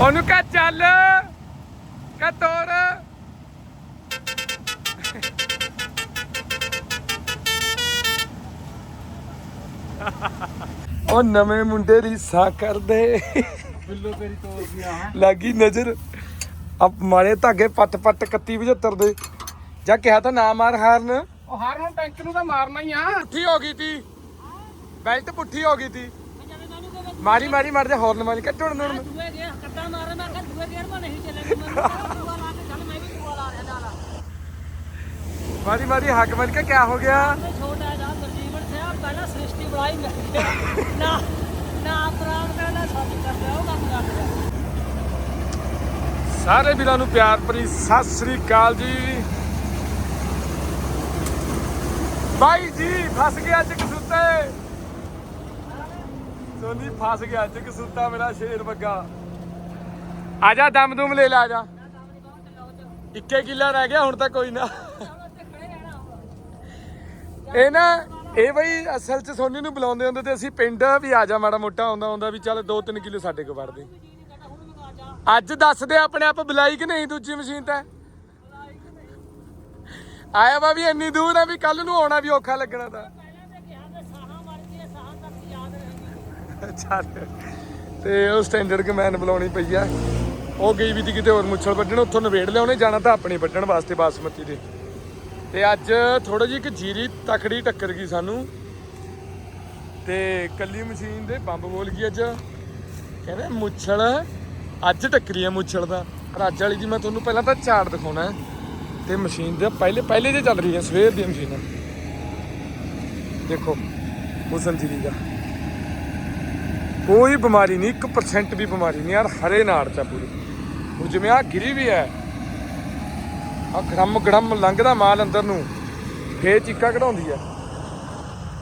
ਉਹਨੂੰ ਕਹ ਚੱਲ ਕਹ ਤੋਰ। ਉਹ ਨਵੇਂ ਮੁੰਡੇ ਦੀ ਸਾ ਕਰਦੇ। ਬਿੱਲੋ ਤੇਰੀ ਤੋੜ ਗਿਆ ਲੱਗੀ ਨਜ਼ਰ। ਆ ਮਾਰੇ ਧਾਗੇ ਪੱਟ ਪੱਟ 31 75 ਦੇ। ਜਾਂ ਕਿਹਾ ਤਾਂ ਨਾ ਮਾਰ ਹਾਰਨ। ਉਹ ਹਰ ਹੁਣ ਟੈਂਕ ਨੂੰ ਤਾਂ ਮਾਰਨਾ ਹੀ ਆ। ਪੁੱਠੀ ਹੋ ਗਈ ਤੀ। ਬੈਲਟ ਪੁੱਠੀ ਹੋ ਗਈ ਤੀ। ਮਾਰੀ ਮਾਰੀ ਮਾਰ ਜਾ ਹੌਰਨ ਮਾਰੀ ਕੱਟਣ ਨੂੰ ਕੱਟਾ ਮਾਰ ਮੈਂ ਕਿਹਾ ਦੂਏ ਗੇਰ ਮਾ ਨਹੀਂ ਚੱਲੇਗੀ ਮੈਨੂੰ ਦੂਆ ਲਾ ਕੇ ਚੱਲ ਮੈਂ ਵੀ ਦੂਆ ਲਾ ਰਿਹਾ ਨਾਲ। ਮਾਰੀ ਮਾਰੀ ਹੱਕ ਮਾਰ ਕੇ ਕਿਆ ਹੋ ਗਿਆ? ਛੋਟਾ ਜਿਹਾ ਤਰਜੀਵਨ ਸਿਆ ਪਹਿਲਾਂ ਸ੍ਰਿਸ਼ਟੀ ਬਣਾਈ ਮੈਂ। ਨਾ ਨਾ ਪ੍ਰਾਣ ਕਰਨਾ ਸੱਚ ਕਰ ਰਿਹਾ ਉਹ ਕੰਮ ਕਰ ਰਿਹਾ ਸਾਰੇ ਵੀਰਾਂ ਨੂੰ ਪਿਆਰ ਭਰੀ ਸਤਿ ਸ੍ਰੀ ਅਕਾਲ ਜੀ। ਬਾਈ ਜੀ ਫਸ ਗਿਆ ਅੱਜ ਕਸੂਤੇ। ਸੋਨੀ ਫਸ ਗਿਆ ਅੱਜ ਕਸੂਤਾ ਮੇਰਾ ਸ਼ੇਰ ਬੱਗਾ ਆ ਜਾ, ਦਮ ਦੁਮ ਲੈ ਲਾ ਜਾ। ਇੱਕੇ ਕਿੱਲਾ ਰਹਿ ਗਿਆ, ਹੁਣ ਤਾਂ ਕੋਈ ਨਾ। ਇਹ ਨਾ, ਇਹ ਬਈ ਅਸਲ ਚ ਸੋਨੀ ਨੂੰ ਬੁਲਾਉਂਦੇ ਹੁੰਦੇ ਤੇ ਅਸੀਂ ਪਿੰਡ ਵੀ ਆ ਜਾ ਮਾੜਾ ਮੋਟਾ, ਆਉਂਦਾ ਹੁੰਦਾ ਵੀ ਚੱਲ 2-3 ਕਿਲੋ ਸਾਡੇ ਕੋ ਵੜਦੇ। ਅੱਜ ਦੱਸਦੇ ਆਪਣੇ ਆਪ ਬੁਲਾਈ ਕਿ ਨਹੀਂ ਦੂਜੀ ਮਸ਼ੀਨ ਤਾਂ? ਆਇਆ ਵਾ ਵੀ ਇੰਨੀ ਦੂਰ ਆ ਵੀ ਕੱਲ ਨੂੰ ਆਉਣਾ ਵੀ ਔਖਾ ਲੱਗਣਾ ਤਾਂ। ਚੱਲ ਤੇ ਉਹ ਸਟੈਂਡਰਡ ਕਮੈਨ ਬੁਲਾਉਣੀ ਪਈ ਆ। ਉਹ ਗਈ ਵੀ ਤੀ ਕਿਤੇ ਹੋਰ ਮੁੱਛਲ ਵੱਢਣ, ਉੱਥੋਂ ਨਵੇੜ ਲਿਆ ਜਾਣਾ ਤਾਂ ਆਪਣੀ ਵੱਢਣ ਵਾਸਤੇ ਬਾਸਮਤੀ ਦੇ। ਤੇ ਅੱਜ ਥੋੜਾ ਜਿਹੀ ਇੱਕ ਜੀਰੀ ਤਕੜੀ ਟੱਕਰ ਗਈ ਸਾਨੂੰ। ਤੇ ਕੱਲੀ ਮਸ਼ੀਨ ਦੇ ਬੰਬ ਬੋਲ ਗਈ ਅੱਜ। ਕਹਿੰਦੇ ਮੁੱਛਲ ਅੱਜ ਟੱਕਰੀ ਆ ਮੁੱਛਲ ਦਾ ਰੱਜ ਵਾਲੀ ਦੀ ਮੈਂ ਤੁਹਾਨੂੰ ਪਹਿਲਾਂ ਤਾਂ ਝਾੜ ਦਿਖਾਉਣਾ ਹੈ। ਤੇ ਮਸ਼ੀਨ ਦੇ ਪਹਿਲੇ ਪਹਿਲੇ ਜੇ ਚੱਲ ਰਹੀ ਹੈ ਸਵੇਰ ਦੀ ਮਸ਼ੀਨ। ਦੇਖੋ ਹੁਸਨ ਜੀਰੀ ਦਾ। ਕੋਈ ਬਿਮਾਰੀ ਨਹੀਂ 1% ਵੀ ਬਿਮਾਰੀ ਨਹੀਂ ਯਾਰ, ਹਰੇ ਨਾੜ ਚ ਪੂਰੀ। ਹੁਣ ਜਿਵੇਂ ਆ ਗਿਰੀ ਵੀ ਹੈ ਆ ਗੜਮ ਗੜਮ ਲੰਘਦਾ ਮਾਲ ਅੰਦਰ ਨੂੰ, ਫੇਰ ਚੀਕਾ ਕਢਾਉਂਦੀ ਆ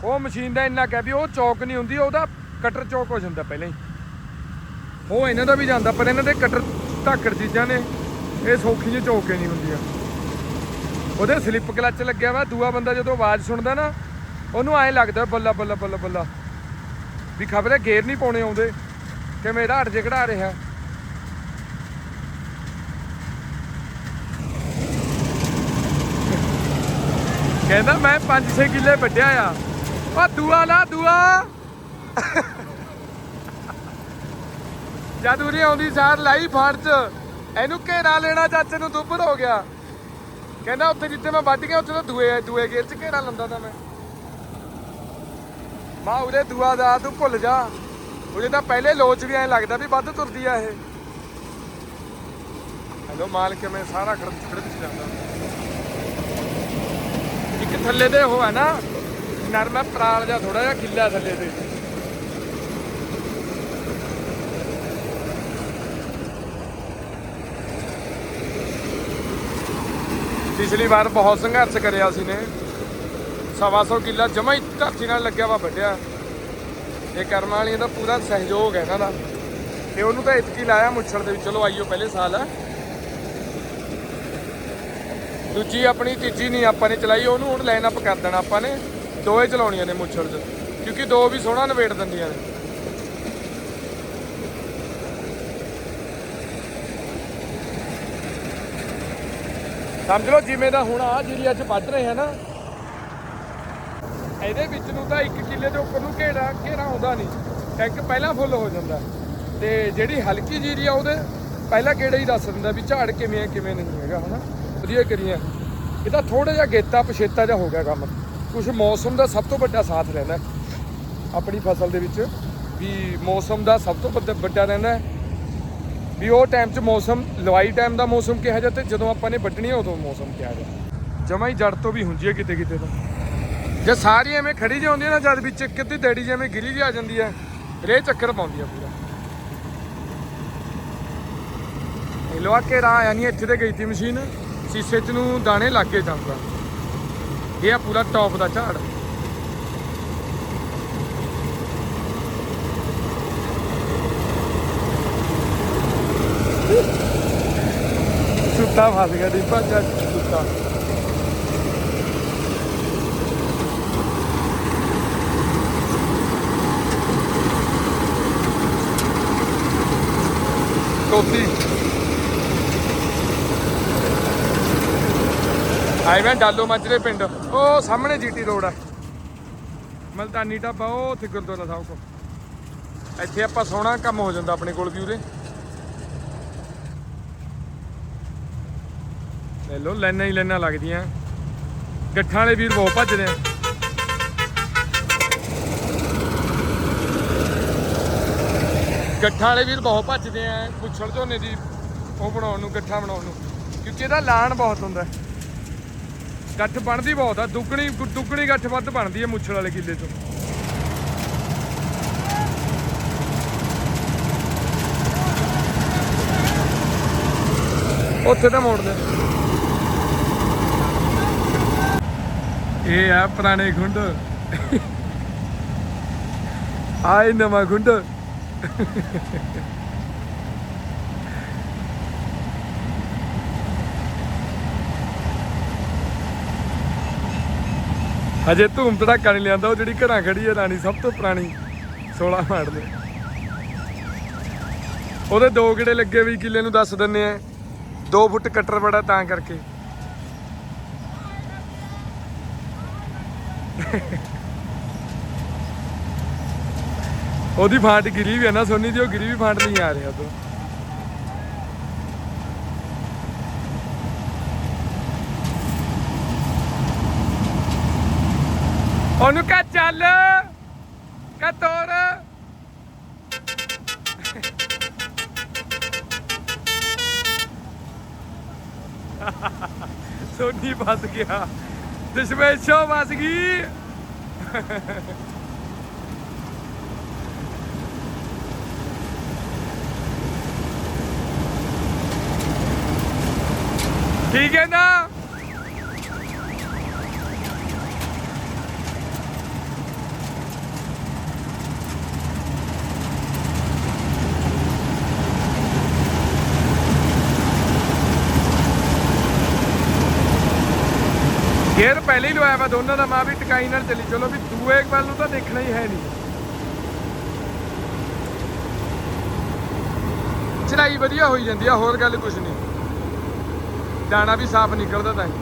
ਉਹ ਮਸ਼ੀਨ ਦਾ ਇੰਨਾ ਕਹਿ ਵੀ ਉਹ ਚੌਕ ਨਹੀਂ ਹੁੰਦੀ, ਉਹਦਾ ਕਟਰ ਚੌਕ ਹੋ ਜਾਂਦਾ ਪਹਿਲਾਂ ਹੀ। ਉਹ ਇਹਨਾਂ ਦਾ ਵੀ ਜਾਂਦਾ, ਪਰ ਇਹਨਾਂ ਦੇ ਕਟਰ ਧਾਕੜ ਚੀਜ਼ਾਂ ਨੇ, ਇਹ ਸੌਖੀਆਂ ਜਿਹੀ ਚੌਕ ਨਹੀਂ ਹੁੰਦੀਆਂ। ਉਹਦੇ ਸਲਿੱਪ ਕਲੱਚ ਲੱਗਿਆ ਵਾ, ਦੂਆ ਬੰਦਾ ਜਦੋਂ ਆਵਾਜ਼ ਸੁਣਦਾ ਨਾ, ਉਹਨੂੰ ਐਂ ਲੱਗਦਾ ਬੱਲਾ ਬੱਲਾ ਬੱਲਾ ਬੱਲਾ। ਵੀ ਖਬਰੇ ਗੇਰ ਨਹੀਂ ਪਾਉਣੇ ਆਉਂਦੇ ਕਿ ਮੇਰਾ ਹਟ ਜੇ ਕਢਾ ਰਿਹਾ ਕਹਿੰਦਾ ਮੈਂ 5-6 ਕਿੱਲੇ ਵੱਢਿਆ ਆ। ਆ ਦੂਆ ਲਾ, ਦੂਆ। ਜਦ ਉਰੇ ਆਉਂਦੀ ਸਾਰ ਲਾਈ ਫੜ ਚ, ਇਹਨੂੰ ਘੇਰਾ ਲੈਣਾ ਚਾਚੇ ਨੂੰ ਦੁੱਬਰ ਹੋ ਗਿਆ। ਕਹਿੰਦਾ ਉੱਥੇ ਜਿੱਥੇ ਮੈਂ ਵੱਢ ਗਿਆ, ਉੱਥੇ ਤਾਂ ਦੂਏ ਦੂਏ ਗੇਰ ਚ ਘੇਰਾ ਲੰਦਾ ਤਾਂ ਮੈਂ। ਮਾਂ ਉਹਦੇ ਦੁਆ ਦਾ, ਤੂੰ ਭੁੱਲ ਜਾ। ਉਹਦੇ ਤਾਂ ਪਹਿਲੇ ਲੋਚ ਵੀ ਐ ਲੱਗਦਾ ਵੀ ਵੱਧ ਤੁਰਦੀ ਆ ਇਹ। ਹੈਲੋ ਮਾਲ ਕਿਵੇਂ ਸਾਰਾ ਖੜਕ ਖੜਕ ਜਾਂਦਾ। ਇੱਕ ਥੱਲੇ ਦੇ ਉਹ ਹੈ ਨਾ, ਨਰਮਾ ਪਰਾਲ ਜਾਂ ਥੋੜਾ ਜਿਹਾ ਖਿੱਲਾ ਥੱਲੇ ਤੇ। ਪਿਛਲੀ ਵਾਰ ਬਹੁਤ ਸੰਘਰਸ਼ ਕਰਿਆ ਸੀ ਨੇ। ਸਵਾ ਸੌ ਕਿੱਲਾ ਜਮਾ ਹੀ ਧਰਤੀ ਨਾਲ ਲੱਗਿਆ ਵਾ ਵੱਢਿਆ। ਇਹ ਕਰਮਾਂ ਵਾਲੀਆਂ ਦਾ ਪੂਰਾ ਸਹਿਯੋਗ ਹੈ ਇਹਨਾਂ ਦਾ। ਤੇ ਉਹਨੂੰ ਤਾਂ ਇਤਕੀ ਲਾਇਆ ਮੁੱਛੜ ਦੇ ਵਿੱਚ। ਚਲੋ ਆਈਓ ਪਹਿਲੇ ਸਾਲ। ਆ ਦੂਜੀ ਆਪਣੀ ਤੀਜੀ ਨਹੀਂ, ਆਪਾਂ ਨੇ ਚਲਾਈ, ਉਹਨੂੰ ਹੁਣ ਲਾਈਨ ਅਪ ਕਰ ਦੇਣਾ ਆਪਾਂ ਨੇ। ਦੋਏ ਚਲਾਉਣੀਆਂ ਨੇ ਮੁੱਛੜ 'ਚ, ਕਿਉਂਕਿ ਦੋ ਵੀ ਸੋਹਣਾ ਨਵੇੜ ਦਿੰਦੀਆਂ ਨੇ। ਸਮਝ ਲਓ ਜਿਵੇਂ ਦਾ ਹੁਣ ਆ ਜਿਹੜੀ ਅੱਜ ਵੱਢ ਰਹੇ ਆ ਨਾ। ਇਹਦੇ ਵਿੱਚ ਨੂੰ ਤਾਂ 1 ਕਿੱਲੇ ਦੇ ਉੱਪਰ ਨੂੰ ਘੇਰਾ ਘੇਰਾ ਆਉਂਦਾ ਨਹੀਂ। ਟੈਂਕ ਪਹਿਲਾਂ ਫੁੱਲ ਹੋ ਜਾਂਦਾ। ਤੇ ਜਿਹੜੀ ਹਲਕੀ ਜੀਰੀ ਆ ਉਹਦੇ, ਪਹਿਲਾਂ ਕਿਹੜਾ ਹੀ ਦੱਸ ਦਿੰਦਾ ਵੀ ਝਾੜ ਕਿਵੇਂ ਆ, ਕਿਵੇਂ ਨਹੀਂ ਹੈਗਾ, ਹਨਾ? ਵਧੀਆ ਕਰੀਆਂ। ਇਹਦਾ ਤਾਂ ਥੋੜਾ ਜਿਹਾ ਗੇਤਾ ਪਛੇਤਾ ਜਿਹਾ ਹੋ ਗਿਆ ਕੰਮ। ਕੁਝ ਮੌਸਮ ਦਾ ਸਭ ਤੋਂ ਵੱਡਾ ਸਾਥ ਰਹਿੰਦਾ ਆਪਣੀ ਫਸਲ ਦੇ ਵਿੱਚ। ਵੀ ਮੌਸਮ ਦਾ ਸਭ ਤੋਂ ਵੱਡਾ ਵੱਡਾ ਰਹਿੰਦਾ ਵੀ ਉਹ ਟਾਈਮ 'ਚ ਮੌਸਮ, ਲਵਾਈ ਟਾਈਮ ਦਾ ਮੌਸਮ ਕਿਹਾ ਜਾਂਦਾ ਤੇ ਜਦੋਂ ਆਪਾਂ ਨੇ ਵੱਢਣੀ ਆ ਉਦੋਂ ਮੌਸਮ ਕਿਹਾ ਜਾਂਦਾ। ਜਮਾ ਹੀ ਜੜ ਤੋਂ ਵੀ ਹੁੰਦੀ ਹੈ ਕਿਤੇ ਕਿਤੇ ਤਾਂ। ਜੇ ਸਾਰੀ ਐਵੇਂ ਖੜੀ ਜਿਹੀ ਹੁੰਦੀ ਹੈ ਨਾ ਜਦ ਵਿੱਚ ਇੱਕ ਅੱਧੀ ਡੈਡੀ ਜਿਵੇਂ ਗਿਰੀ ਜਿਹੀ ਆ ਜਾਂਦੀ ਹੈ ਰੇ ਚੱਕਰ ਪਾਉਂਦੀ ਆ ਪੂਰਾ। ਇਹ ਲੋਹਾ ਕੇ ਰਾਹ ਆਇਆ ਇੱਥੇ ਤੇ ਗਈ ਤੀ ਮਸ਼ੀਨ। ਸੀਸੇ ਚ ਨੂੰ ਦਾਣੇ ਲੱਗ ਕੇ ਜਾਂਦਾ ਇਹ ਆ ਪੂਰਾ ਟੌਪ ਦਾ ਝਾੜ। ਸੁੱਤਾ ਫਸ ਗਿਆ ਦੀਪਾ ਚੱਲ ਸੁੱਤਾ। ਕੋਤੀ ਆਏ ਮੈਂ ਡਾਲੋ ਮਾਜਰੇ ਪਿੰਡ। ਉਹ ਸਾਹਮਣੇ ਜੀਟੀ ਰੋਡ ਆ। ਮਲਤਾਨੀ ਢਾਬਾ, ਉਹ ਉੱਥੇ ਗੁਰਦੁਆਰਾ ਸਾਹਿਬ ਕੋਲ ਇੱਥੇ ਆਪਾਂ ਸੋਹਣਾ ਕੰਮ ਹੋ ਜਾਂਦਾ ਆਪਣੇ ਕੋਲ ਵੀ ਉਰੇ। ਲੈ ਲੋ ਲਾਈਨਾਂ ਹੀ ਲਾਈਨਾਂ ਲੱਗਦੀਆਂ। ਗੱਠਾਂ ਵਾਲੇ ਵੀਰ ਬਹੁਤ ਭੱਜਦੇ ਆ। ਗੱਠਾਂ ਵਾਲੇ ਵੀਰ ਬਹੁਤ ਭੱਜਦੇ ਆ। ਪੁੱਛੜ ਝੋਨੇ ਦੀ ਉਹ ਬਣਾਉਣ ਨੂੰ, ਗੱਠਾਂ ਬਣਾਉਣ ਨੂੰ। ਕਿਉਂਕਿ ਇਹਦਾ ਲਾਣ ਬਹੁਤ ਹੁੰਦਾ। ਹੈ। ਗੱਠ ਬਣਦੀ ਬਹੁਤ ਆ, ਦੁੱਗਣੀ ਦੁੱਗਣੀ ਗੱਠ ਵੱਧ ਬਣਦੀ ਹੈ ਮੁੱਛਲ ਵਾਲੇ ਕਿੱਲੇ ਤੋਂ ਉੱਥੇ ਤਾਂ ਮੋੜਦੇ ਇਹ ਆ ਪੁਰਾਣੇ ਖੁੰਡ। ਆਏ ਨਵਾਂ ਖੁੰਡ। ਹਜੇ ਧੂਮ ਧੜਾਕਾ ਨਹੀਂ ਲਿਆਂਦਾ, ਉਹ ਜਿਹੜੀ ਘਰਾਂ ਖੜੀ ਹੈ ਰਾਣੀ, ਸਭ ਤੋਂ ਪੁਰਾਣੀ 16 ਮਾਡਲ ਉਹਦੇ ਦੋ ਗੇੜੇ ਲੱਗੇ ਵੀ ਕਿੱਲੇ ਨੂੰ ਦੱਸ ਦਿੰਨੇ ਆ। 2 ਫੁੱਟ ਕੱਟਰ ਬੜਾ ਤਾਂ ਕਰਕੇ। ਉਹਦੀ ਫਾਂਟ ਗਿਰੀ ਵੀ ਹੈ ਨਾ ਸੋਨੀ ਦੀ, ਉਹ ਗਿਰੀ ਵੀ ਫਾਂਟ ਨਹੀਂ ਆ ਰਿਹਾ ਤੋਂ ਉਹਨੂੰ ਕਹ ਚੱਲ ਕਹ ਤੋਰ। ਸੋਨੀ ਫਸ ਗਿਆ। ਦਸ਼ਮੇਸ਼ੋ ਫਸ ਗਈ। ਠੀਕ ਹੈ ਨਾ? ਗੇਅਰ ਪਹਿਲੇ ਹੀ ਲਵਾਇਆ ਵਾ, ਦੋਨਾਂ ਦਾ ਮਾਂ ਵੀ ਟਕਾਈ ਨਾਲ ਚੱਲੀ। ਚਲੋ ਵੀ ਦੂਏ ਵੱਲ ਨੂੰ ਤਾਂ ਦੇਖਣਾ ਹੀ ਹੈ ਨਹੀਂ। ਚੜਾਈ ਵਧੀਆ ਹੋਈ ਜਾਂਦੀ ਆ, ਹੋਰ ਗੱਲ ਕੁਝ ਨਹੀਂ। ਦਾਣਾ ਵੀ ਸਾਫ਼ ਨਿਕਲਦਾ ਤਾਂ ਹੀ।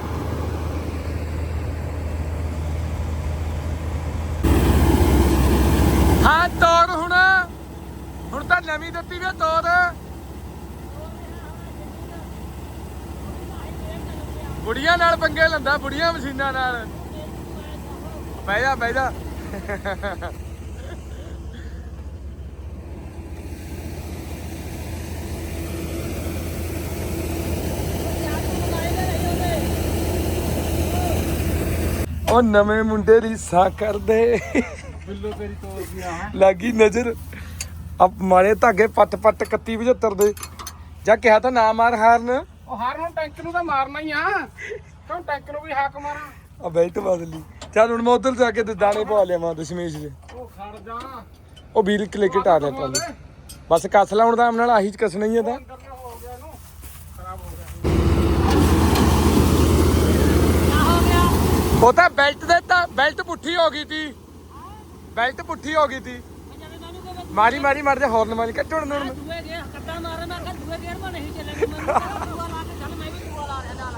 ਹਾਂ ਤੋਰ ਹੁਣ ਹੁਣ ਤਾਂ ਨਵੀਂ ਦਿੱਤੀ ਵੀ ਆ ਤੋਰ ਬੁੜੀਆਂ ਨਾਲ ਪੰਗੇ ਲੰਦਾ ਬੁੜੀਆਂ ਮਸ਼ੀਨਾਂ ਨਾਲ। ਬਹਿ ਜਾ ਬਹਿ ਜਾ। ਉਹ ਨਵੇਂ ਮੁੰਡੇ ਰੀਸਾਂ ਕਰਦੇ। ਬਿੱਲੋ ਤੇਰੀ ਤੋੜ ਹੈ। ਲੱਗੀ ਨਜ਼ਰ। ਅਬ ਮਾਰੇ ਧਾਗੇ ਪੱਟ ਪੱਟ 31 75 ਦੇ। ਜਾਂ ਕਿਹਾ ਤਾਂ ਨਾ ਮਾਰ ਹਾਰਨ। ਉਹ ਹਰ ਨੂੰ ਟੈਂਕ ਨੂੰ ਤਾਂ ਮਾਰਨਾ ਹੀ ਆ। ਕਿਉਂ ਟੈਂਕ ਨੂੰ ਵੀ ਹਾਕ ਮਾਰਾਂ? ਆ ਬੈਲਟ ਬਦਲੀ ਚੱਲ ਹੁਣ ਮੈਂ ਉਧਰ ਜਾ ਕੇ ਤੇ ਦਾਣੇ ਪਵਾ ਲਿਆਵਾਂ ਦਸ਼ਮੇਸ਼ ਦੇ। ਉਹ ਖੜ ਜਾ। ਉਹ ਵੀਰ ਕਲਿਕਟ ਆ ਰਿਹਾ ਤੁਹਾਨੂੰ ਬਸ ਕੱਸ ਲਾਉਣ ਦਾ ਨਾਲ ਆਹੀ ਚ ਕੱਸਣਾ ਹੀ ਆ ਤਾਂ। ਅੰਦਰ ਨੂੰ ਹੋ ਗਿਆ ਇਹਨੂੰ। ਖਰਾਬ ਹੋ ਗਿਆ। ਕਿਆ ਹੋ ਗਿਆ ਉਹ ਤਾਂ ਬੈਲਟ ਦੇ ਤਾਂ ਬੈਲਟ ਪੁੱਠੀ ਹੋ ਗਈ ਤੀ। ਬੈਲਟ ਪੁੱਠੀ ਹੋ ਗਈ ਤੀ। ਮਾਰੀ ਮਾਰੀ ਮਾਰ ਜਾ ਹੌਰਨ ਮਾਰੀ। ਕੱਟਣ ਨੂੰ ਦੂਏ ਗੇਰ ਕੱਟਾ ਮਾਰੇ ਮੈਂ ਕਿਹਾ ਦੂਏ ਗੇਰ ਮਾ ਨਹੀਂ ਚੱਲੇਗੀ ਮੈਨੂੰ ਕਿਹਾ ਦੂਆ ਲਾ ਕੇ ਚੱਲ ਮੈਂ ਵੀ ਦੂਆ ਲਾ ਰਿਹਾ ਨਾਲ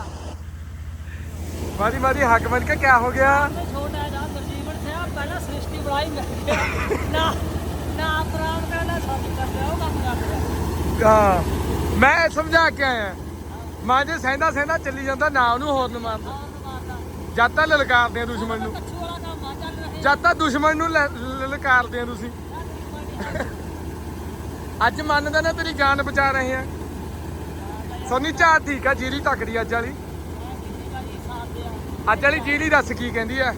ਮਾਰੀ ਮਾਰੀ ਹੱਕ ਮਾਰੀ ਕੇ ਕਿਆ ਹੋ ਗਿਆ? ਮੈਂ ਛੋਟਾ ਜਿਹਾ ਤਰਜੀਵਨ ਸਿਆ ਪਹਿਲਾਂ ਸ੍ਰਿਸ਼ਟੀ ਬਣਾਈ ਮੈਂ। ਨਾ ਨਾ ਸਾਡੀ ਉਹ ਕੰਮ ਹਾਂ ਸਮਝਾ ਕੇ ਆਇਆ। ਮਾਂ ਜੇ ਸਹਿੰਦਾ ਸਹਿੰਦਾ ਚੱਲੀ ਜਾਂਦਾ ਨਾ ਉਹਨੂੰ ਮਾਰਦਾ। ਆਹ ਮਾਰਦਾ। ਜਦ ਤਾਂ ਲਲਕਾਰਦੇ ਆ ਦੁਸ਼ਮਣ ਨੂੰ। ਜਦ ਤਾਂ ਦੁਸ਼ਮਣ ਨੂੰ ਲਲਕਾਰਦੇ ਆ ਤੁਸੀਂ। ਅੱਜ ਮੰਨਦਾ ਨਾ ਤੇਰੀ ਜਾਨ ਬਚਾ ਰਹੇ ਆ। ਸੋਨੀ ਝਾੜ ਠੀਕ ਆ ਜੀਰੀ ਤਕੜੀ ਅੱਜ ਵਾਲੀ। ਅੱਜ ਵਾਲੀ ਜੀਰੀ ਦੱਸ ਕੀ ਕਹਿੰਦੀ ਆ?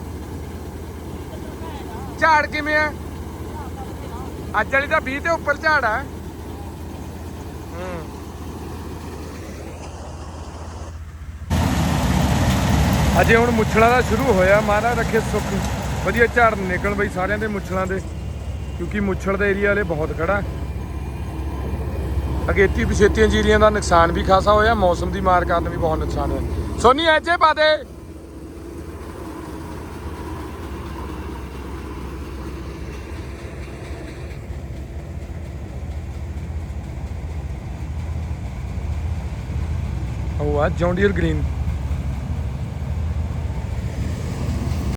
ਝਾੜ ਕਿਵੇਂ ਆ? ਅੱਜ ਵਾਲੀ ਤਾਂ 20 ਤੇ ਉੱਪਰ ਝਾੜ ਆ। ਅਜੇ ਹੁਣ ਮੁੱਛਲਾਂ ਦਾ ਸ਼ੁਰੂ ਹੋਇਆ, ਮਹਾਰਾਜ ਰੱਖੇ ਸੁੱਖ। ਵਧੀਆ ਝਾੜ ਨਿਕਲ ਬਈ ਸਾਰਿਆਂ ਦੇ ਮੁੱਛਲਾਂ ਦੇ, ਕਿਉਂਕਿ ਮੁੱਛਲ ਦਾ ਏਰੀਆ ਵਾਲੇ ਬਹੁਤ ਖੜਾ। ਅਗੇਤੀ ਪਿਛੇਤੀਆਂ ਜੀਰੀਆਂ ਦਾ ਨੁਕਸਾਨ ਵੀ ਖਾਸਾ ਹੋਇਆ, ਮੌਸਮ ਦੀ ਮਾਰ ਕਾਰਨ ਵੀ ਬਹੁਤ ਨੁਕਸਾਨ ਹੋਇਆ। ਸੋਨੀ, ਐਜੇ ਪਾ ਦੇ। ਉਹ ਆ ਜੌਂਡੀਅਰ ਗ੍ਰੀਨ